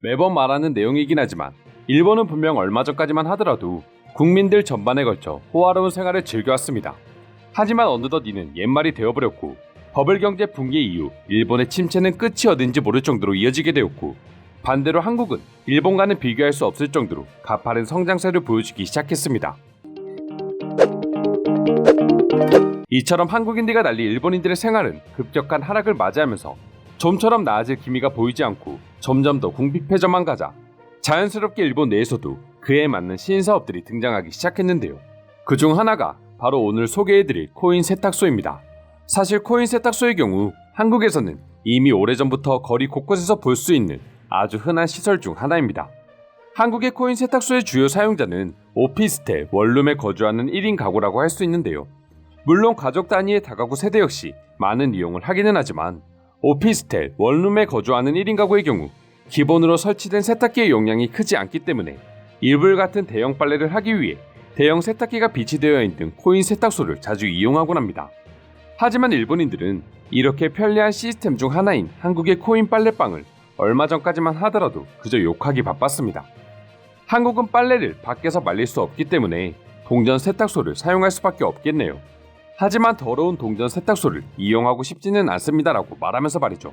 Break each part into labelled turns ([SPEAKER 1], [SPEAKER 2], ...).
[SPEAKER 1] 매번 말하는 내용이긴 하지만 일본은 분명 얼마 전까지만 하더라도 국민들 전반에 걸쳐 호화로운 생활을 즐겨왔습니다. 하지만 어느덧 이는 옛말이 되어버렸고 버블 경제 붕괴 이후 일본의 침체는 끝이 어딘지 모를 정도로 이어지게 되었고 반대로 한국은 일본과는 비교할 수 없을 정도로 가파른 성장세를 보여주기 시작했습니다. 이처럼 한국인들과 달리 일본인들의 생활은 급격한 하락을 맞이하면서 좀처럼 나아질 기미가 보이지 않고 점점 더 궁핍해져만 가자 자연스럽게 일본 내에서도 그에 맞는 신사업들이 등장하기 시작했는데요. 그 중 하나가 바로 오늘 소개해드릴 코인 세탁소입니다. 사실 코인 세탁소의 경우 한국에서는 이미 오래전부터 거리 곳곳에서 볼 수 있는 아주 흔한 시설 중 하나입니다. 한국의 코인 세탁소의 주요 사용자는 오피스텔, 원룸에 거주하는 1인 가구라고 할 수 있는데요. 물론 가족 단위의 다가구 세대 역시 많은 이용을 하기는 하지만 오피스텔, 원룸에 거주하는 1인 가구의 경우 기본으로 설치된 세탁기의 용량이 크지 않기 때문에 이불 같은 대형 빨래를 하기 위해 대형 세탁기가 비치되어 있는 코인 세탁소를 자주 이용하곤 합니다. 하지만 일본인들은 이렇게 편리한 시스템 중 하나인 한국의 코인 빨래방을 얼마 전까지만 하더라도 그저 욕하기 바빴습니다. 한국은 빨래를 밖에서 말릴 수 없기 때문에 동전 세탁소를 사용할 수밖에 없겠네요. 하지만 더러운 동전 세탁소를 이용하고 싶지는 않습니다라고 말하면서 말이죠.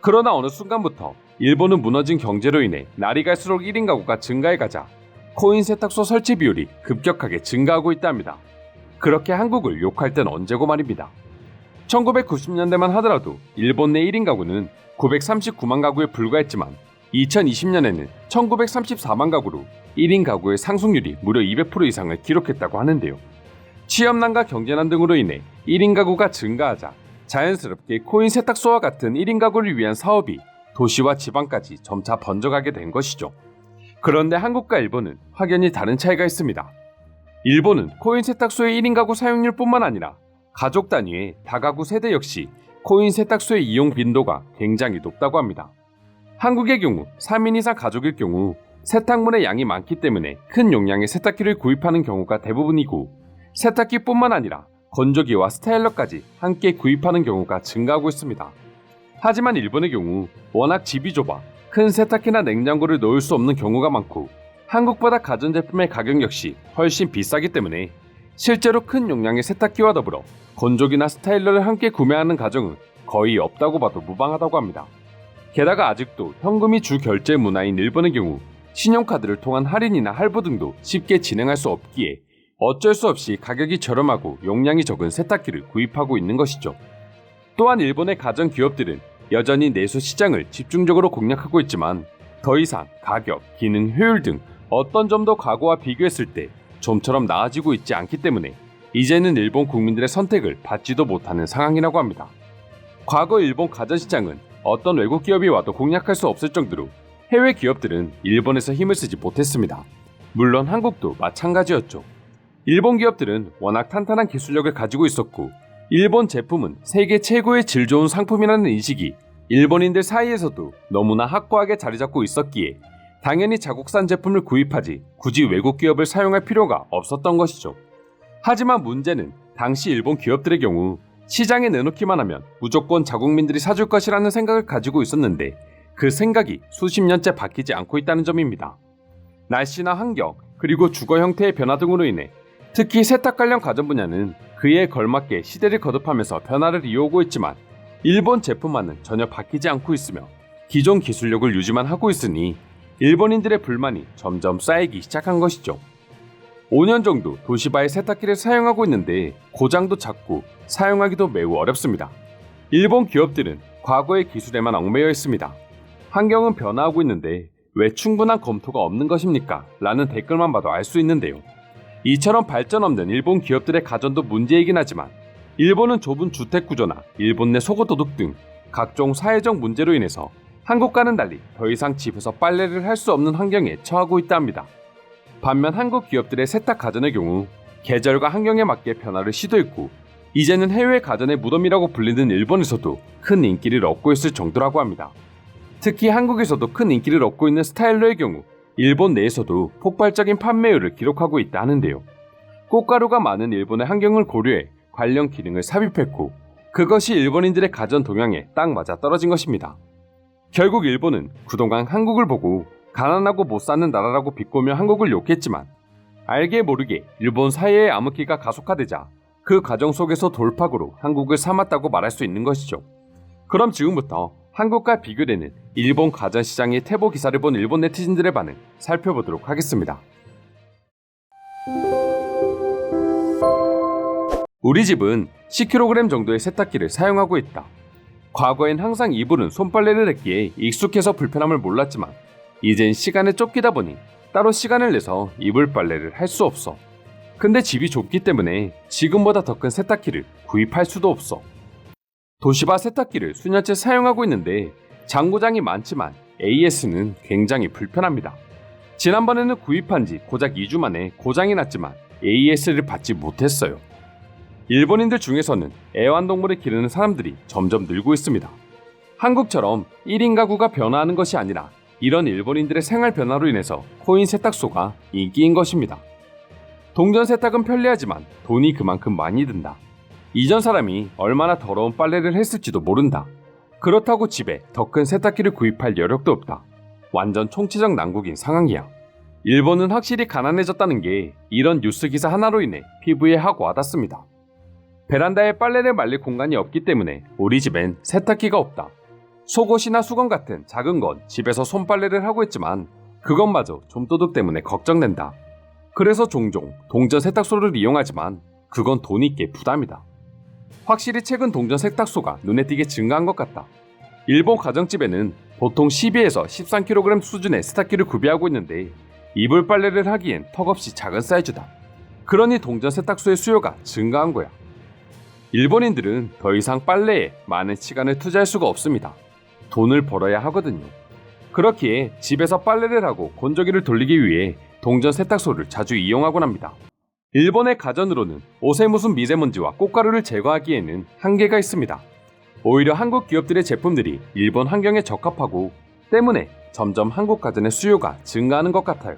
[SPEAKER 1] 그러나 어느 순간부터 일본은 무너진 경제로 인해 날이 갈수록 1인 가구가 증가해 가자 코인 세탁소 설치 비율이 급격하게 증가하고 있답니다. 그렇게 한국을 욕할 땐 언제고 말입니다. 1990년대만 하더라도 일본 내 1인 가구는 939만 가구에 불과했지만 2020년에는 1934만 가구로 1인 가구의 상승률이 무려 200% 이상을 기록했다고 하는데요. 취업난과 경제난 등으로 인해 1인 가구가 증가하자 자연스럽게 코인 세탁소와 같은 1인 가구를 위한 사업이 도시와 지방까지 점차 번져가게 된 것이죠. 그런데 한국과 일본은 확연히 다른 차이가 있습니다. 일본은 코인 세탁소의 1인 가구 사용률뿐만 아니라 가족 단위의 다가구 세대 역시 코인 세탁소의 이용 빈도가 굉장히 높다고 합니다. 한국의 경우 3인 이상 가족일 경우 세탁물의 양이 많기 때문에 큰 용량의 세탁기를 구입하는 경우가 대부분이고 세탁기뿐만 아니라 건조기와 스타일러까지 함께 구입하는 경우가 증가하고 있습니다. 하지만 일본의 경우 워낙 집이 좁아 큰 세탁기나 냉장고를 넣을 수 없는 경우가 많고 한국보다 가전제품의 가격 역시 훨씬 비싸기 때문에 실제로 큰 용량의 세탁기와 더불어 건조기나 스타일러를 함께 구매하는 가정은 거의 없다고 봐도 무방하다고 합니다. 게다가 아직도 현금이 주 결제 문화인 일본의 경우 신용카드를 통한 할인이나 할부 등도 쉽게 진행할 수 없기에 어쩔 수 없이 가격이 저렴하고 용량이 적은 세탁기를 구입하고 있는 것이죠. 또한 일본의 가전 기업들은 여전히 내수 시장을 집중적으로 공략하고 있지만 더 이상 가격, 기능, 효율 등 어떤 점도 과거와 비교했을 때 좀처럼 나아지고 있지 않기 때문에 이제는 일본 국민들의 선택을 받지도 못하는 상황이라고 합니다. 과거 일본 가전 시장은 어떤 외국 기업이 와도 공략할 수 없을 정도로 해외 기업들은 일본에서 힘을 쓰지 못했습니다. 물론 한국도 마찬가지였죠. 일본 기업들은 워낙 탄탄한 기술력을 가지고 있었고 일본 제품은 세계 최고의 질 좋은 상품이라는 인식이 일본인들 사이에서도 너무나 확고하게 자리 잡고 있었기에 당연히 자국산 제품을 구입하지 굳이 외국 기업을 사용할 필요가 없었던 것이죠. 하지만 문제는 당시 일본 기업들의 경우 시장에 내놓기만 하면 무조건 자국민들이 사줄 것이라는 생각을 가지고 있었는데 그 생각이 수십 년째 바뀌지 않고 있다는 점입니다. 날씨나 환경, 그리고 주거 형태의 변화 등으로 인해 특히 세탁 관련 가전 분야는 그에 걸맞게 시대를 거듭하면서 변화를 이어오고 있지만 일본 제품만은 전혀 바뀌지 않고 있으며 기존 기술력을 유지만 하고 있으니 일본인들의 불만이 점점 쌓이기 시작한 것이죠. 5년 정도 도시바의 세탁기를 사용하고 있는데 고장도 잦고 사용하기도 매우 어렵습니다. 일본 기업들은 과거의 기술에만 얽매여 있습니다. 환경은 변화하고 있는데 왜 충분한 검토가 없는 것입니까? 라는 댓글만 봐도 알 수 있는데요. 이처럼 발전 없는 일본 기업들의 가전도 문제이긴 하지만 일본은 좁은 주택 구조나 일본 내 속옷 도둑 등 각종 사회적 문제로 인해서 한국과는 달리 더 이상 집에서 빨래를 할 수 없는 환경에 처하고 있다 합니다. 반면 한국 기업들의 세탁 가전의 경우 계절과 환경에 맞게 변화를 시도했고 이제는 해외 가전의 무덤이라고 불리는 일본에서도 큰 인기를 얻고 있을 정도라고 합니다. 특히 한국에서도 큰 인기를 얻고 있는 스타일러의 경우 일본 내에서도 폭발적인 판매율을 기록하고 있다 하는데요. 꽃가루가 많은 일본의 환경을 고려해 관련 기능을 삽입했고 그것이 일본인들의 가전 동향에 딱 맞아 떨어진 것입니다. 결국 일본은 그동안 한국을 보고 가난하고 못 사는 나라라고 비꼬며 한국을 욕했지만 알게 모르게 일본 사회의 암흑기가 가속화되자 그 과정 속에서 돌파구로 한국을 삼았다고 말할 수 있는 것이죠. 그럼 지금부터 한국과 비교되는 일본 가전시장의 태보 기사를 본 일본 네티즌들의 반응 살펴보도록 하겠습니다. 우리 집은 10kg 정도의 세탁기를 사용하고 있다. 과거엔 항상 이불은 손빨래를 했기에 익숙해서 불편함을 몰랐지만 이젠 시간에 쫓기다 보니 따로 시간을 내서 이불 빨래를 할 수 없어. 근데 집이 좁기 때문에 지금보다 더 큰 세탁기를 구입할 수도 없어. 도시바 세탁기를 수년째 사용하고 있는데 장고장이 많지만 AS는 굉장히 불편합니다. 지난번에는 구입한 지 고작 2주 만에 고장이 났지만 AS를 받지 못했어요. 일본인들 중에서는 애완동물을 기르는 사람들이 점점 늘고 있습니다. 한국처럼 1인 가구가 변화하는 것이 아니라 이런 일본인들의 생활 변화로 인해서 코인 세탁소가 인기인 것입니다. 동전 세탁은 편리하지만 돈이 그만큼 많이 든다. 이전 사람이 얼마나 더러운 빨래를 했을지도 모른다. 그렇다고 집에 더 큰 세탁기를 구입할 여력도 없다. 완전 총체적 난국인 상황이야. 일본은 확실히 가난해졌다는 게 이런 뉴스 기사 하나로 인해 피부에 확 와닿습니다. 베란다에 빨래를 말릴 공간이 없기 때문에 우리 집엔 세탁기가 없다. 속옷이나 수건 같은 작은 건 집에서 손빨래를 하고 있지만 그것마저 좀도둑 때문에 걱정된다. 그래서 종종 동전 세탁소를 이용하지만 그건 돈이 꽤 부담이다. 확실히 최근 동전 세탁소가 눈에 띄게 증가한 것 같다. 일본 가정집에는 보통 12에서 13kg 수준의 세탁기를 구비하고 있는데 이불 빨래를 하기엔 턱없이 작은 사이즈다. 그러니 동전 세탁소의 수요가 증가한 거야. 일본인들은 더 이상 빨래에 많은 시간을 투자할 수가 없습니다. 돈을 벌어야 하거든요. 그렇기에 집에서 빨래를 하고 건조기를 돌리기 위해 동전 세탁소를 자주 이용하곤 합니다. 일본의 가전으로는 옷에 묻은 미세먼지와 꽃가루를 제거하기에는 한계가 있습니다. 오히려 한국 기업들의 제품들이 일본 환경에 적합하고 때문에 점점 한국 가전의 수요가 증가하는 것 같아요.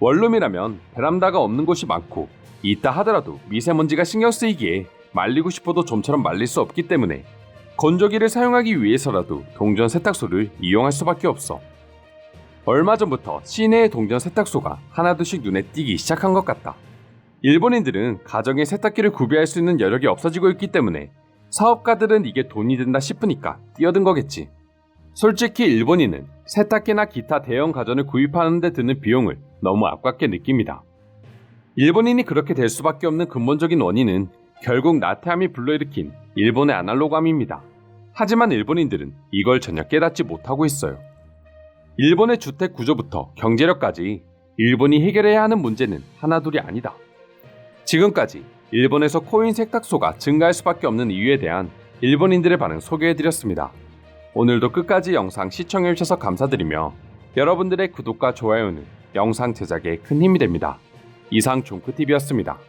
[SPEAKER 1] 원룸이라면 베란다가 없는 곳이 많고 있다 하더라도 미세먼지가 신경 쓰이기에 말리고 싶어도 좀처럼 말릴 수 없기 때문에 건조기를 사용하기 위해서라도 동전 세탁소를 이용할 수밖에 없어. 얼마 전부터 시내의 동전 세탁소가 하나둘씩 눈에 띄기 시작한 것 같다. 일본인들은 가정에 세탁기를 구비할 수 있는 여력이 없어지고 있기 때문에 사업가들은 이게 돈이 든다 싶으니까 뛰어든 거겠지. 솔직히 일본인은 세탁기나 기타 대형 가전을 구입하는 데 드는 비용을 너무 아깝게 느낍니다. 일본인이 그렇게 될 수밖에 없는 근본적인 원인은 결국 나태함이 불러일으킨 일본의 아날로그함입니다. 하지만 일본인들은 이걸 전혀 깨닫지 못하고 있어요. 일본의 주택 구조부터 경제력까지 일본이 해결해야 하는 문제는 하나둘이 아니다. 지금까지 일본에서 코인 세탁소가 증가할 수밖에 없는 이유에 대한 일본인들의 반응 소개해드렸습니다. 오늘도 끝까지 영상 시청해주셔서 감사드리며 여러분들의 구독과 좋아요는 영상 제작에 큰 힘이 됩니다. 이상 종크TV였습니다.